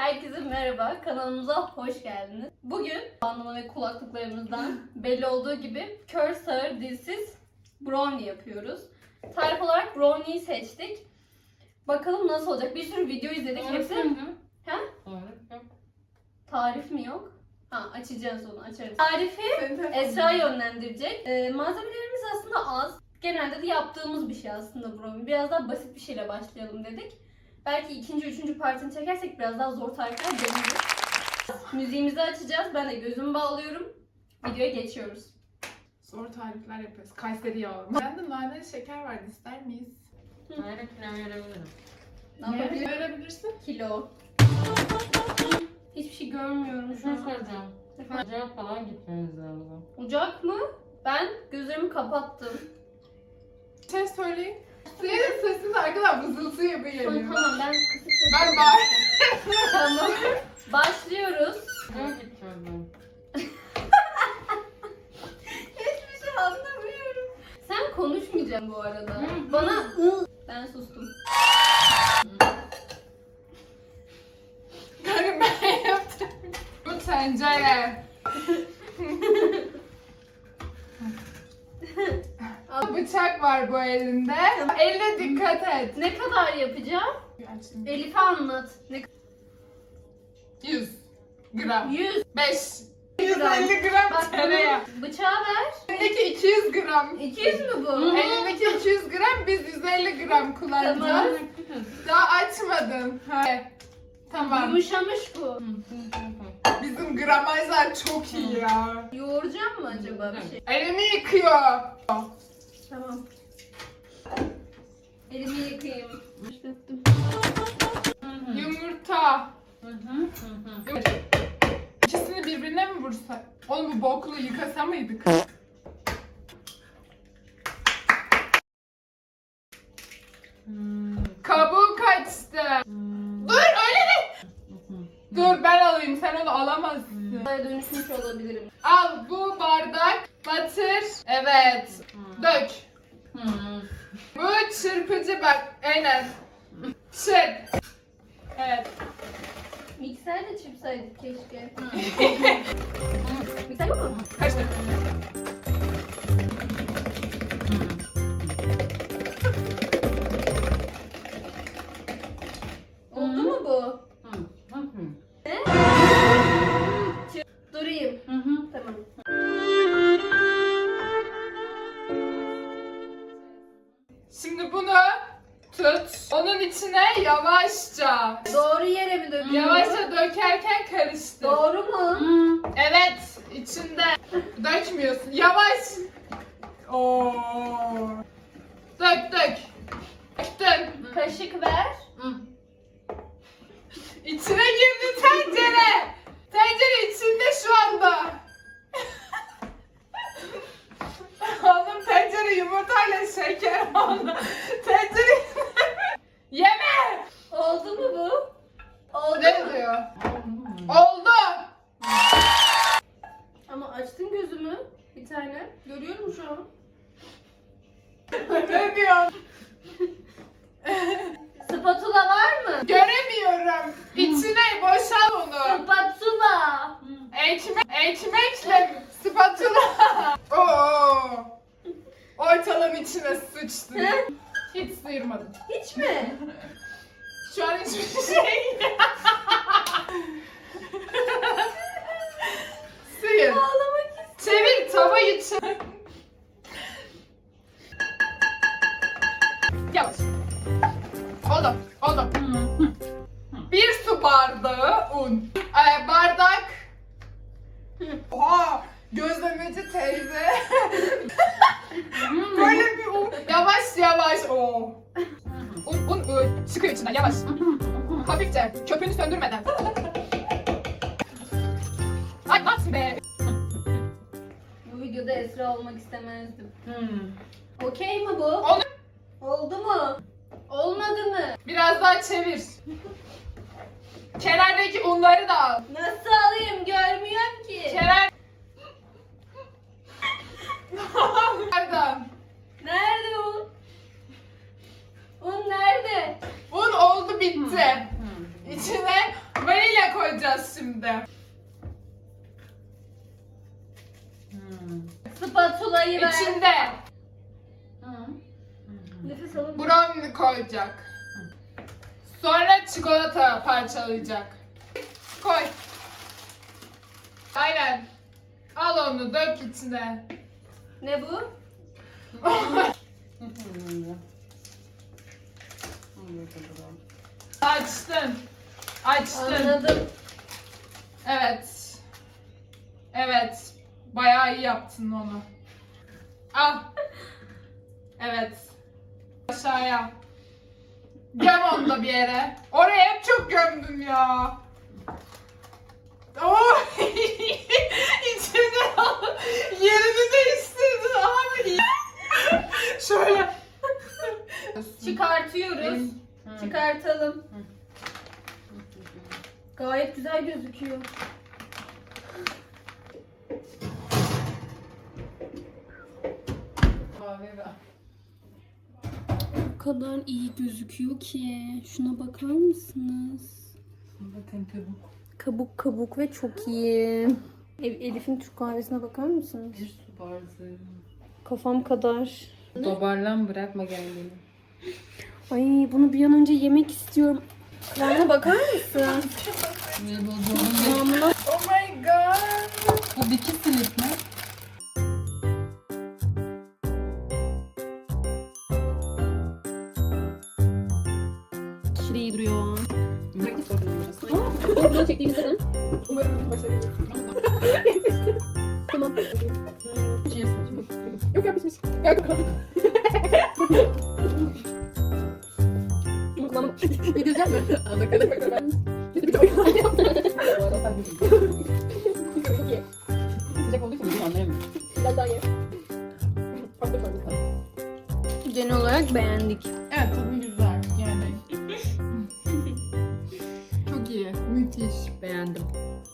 Herkese merhaba, kanalımıza hoş geldiniz. Bugün anlama ve kulaklıklarımızdan belli olduğu gibi kör sağır dilsiz brownie yapıyoruz. Tarif olarak brownie'yi seçtik. Bakalım nasıl olacak. Bir sürü video izledik. Hepsi Ha? tarif mi yok? Ha açacağız onu açarız. Tarifi Esra yönlendirecek. Ee, malzemelerimiz aslında az. Genelde de yaptığımız bir şey aslında brownie. Biraz daha basit bir şeyle başlayalım dedik. Belki ikinci, üçüncü partini çekersek biraz daha zor tarifler deneriz. Müziğimizi açacağız. Ben de gözümü bağlıyorum. Videoya geçiyoruz. Zor tarifler yapıyoruz. Kayseri yavrum. Bende naneli şeker vardı. ister miyiz? Nerede kilo verebilirim. Ne yapabilirim? verebilirsin? Kilo. Hiçbir şey görmüyorum şu şey an. soracağım. Efendim? Ocağa falan gitmemiz lazım. Ocak mı? Ben gözlerimi kapattım. Bir şey söyleyeyim. Senin sesin arkadan vızıltı gibi Tamam, geliyor. tamam ben kısık sesle Ben konuşacağım. Tamam. Başlıyoruz. Hiçbir şey anlamıyorum. Sen konuşmayacaksın bu arada. Bana ı ben sustum. Kanka ben yaptım. Bu tencere. Bıçak var bu elinde. Elle dikkat et. Ne kadar yapacağım? Açtım. Elif'e anlat. Ne 100 gram. 100 5. gram. 150 gram Bak tereyağı. bunu bıçağı ver. Elindeki 200 gram. 200 mü bu? Elindeki 200 gram biz 150 gram kullanacağız. Daha açmadın. Ha. Tamam. Yumuşamış bu. Bizim gramajlar çok iyi ya. Yoğuracağım mı acaba bir şey? Elimi yıkıyor. Tamam. Elimi yıkayayım. Başlattım. Yumurta. İkisini birbirine mi vursak? Oğlum bu boklu yıkasa mıydık? Sen onu alamazsın. Buraya dönüşmüş olabilirim. Al bu bardak batır. Evet. Dök. Bu çırpıcı bak. Aynen. Çırp. Evet. Mikserle çırpsaydık keşke. Mikser yok mu? Oldu yavaşça. Doğru yere mi döküyorum? Yavaşça dökerken karıştır. Doğru mu? Evet, içinde dökmüyorsun. Yavaş. Oo. Dök dök. Döktün. Kaşık ver. İçine girdi tencere. Tencere içinde şu anda. Oğlum tencere yumurtayla şeker oldu. Tencere... Yeme! Oldu mu bu? Oldu Ne mu? diyor? Oldu. Ama açtın gözümü bir tane. Görüyorum şu an. ne diyor? Spatula var mı? Göremiyorum. İçine boşal onu. Spatula. Ekmek, ekmekle spatula. Oo. Ortalama içine sıçtı. Hiç sıyırmadım. Hiç mi? Şu an hiçbir şey. Sıyır. Ağlamak Çevir tavayı çevir. Yavaş. Oldu. Oldu. Bir su bardağı un. Ee, bardak. Oha! Gözlemeci teyze. İçinden yavaş. Hafifçe. Köpüğünü söndürmeden. Ay nasıl be? Bu videoda Esra olmak istemezdim. Okey mi bu? Onu Oldu mu? Olmadı mı? biraz daha çevir. Kenardaki unları da al. Nasıl alayım görmüyorum ki. Kenar... Nereden? Nerede un? Un nerede? Un oldu bitti. İçine vanilya koyacağız şimdi. Hmm. Spatulayı ver. İçinde Hı. Nefes alın. brownie koyacak. Sonra çikolata parçalayacak. Koy. Aynen. Al onu dök içine. Ne bu? Açtın. Açtın. Anladım. Evet. Evet. Bayağı iyi yaptın onu. Al. Evet. Aşağıya. Göm onu da bir yere. Oraya hep çok gömdün ya. Oo! İçine al. Yerini değiştirdin abi. Şöyle. Çıkartıyoruz. Çıkartalım. Gayet güzel gözüküyor. Kadar iyi gözüküyor ki. Şuna bakar mısınız? Bakın kabuk. Kabuk kabuk ve çok iyi. Elif'in Türk kahvesine bakar mısınız? Bir su bardağı. Kafam kadar. Toparlan bırakma kendini. Ay bunu bir an önce yemek istiyorum. Kıvamına bakar mısın? Ne Oh my god. Bu diki silik mi? Aşırı iyi duruyor. Sorun Bunu çektiğimizde de. Umarım başarılı. Tamam. Yok yapmışmış. Gel bakalım. Mi? Al bakalım. Bir de oyun Sıcak olduğu için bunu anlayamıyorum. Biraz daha ye. Farklı farklı. Genel olarak beğendik. Evet tadı Çok iyi. Müthiş. Beğendim. Oh.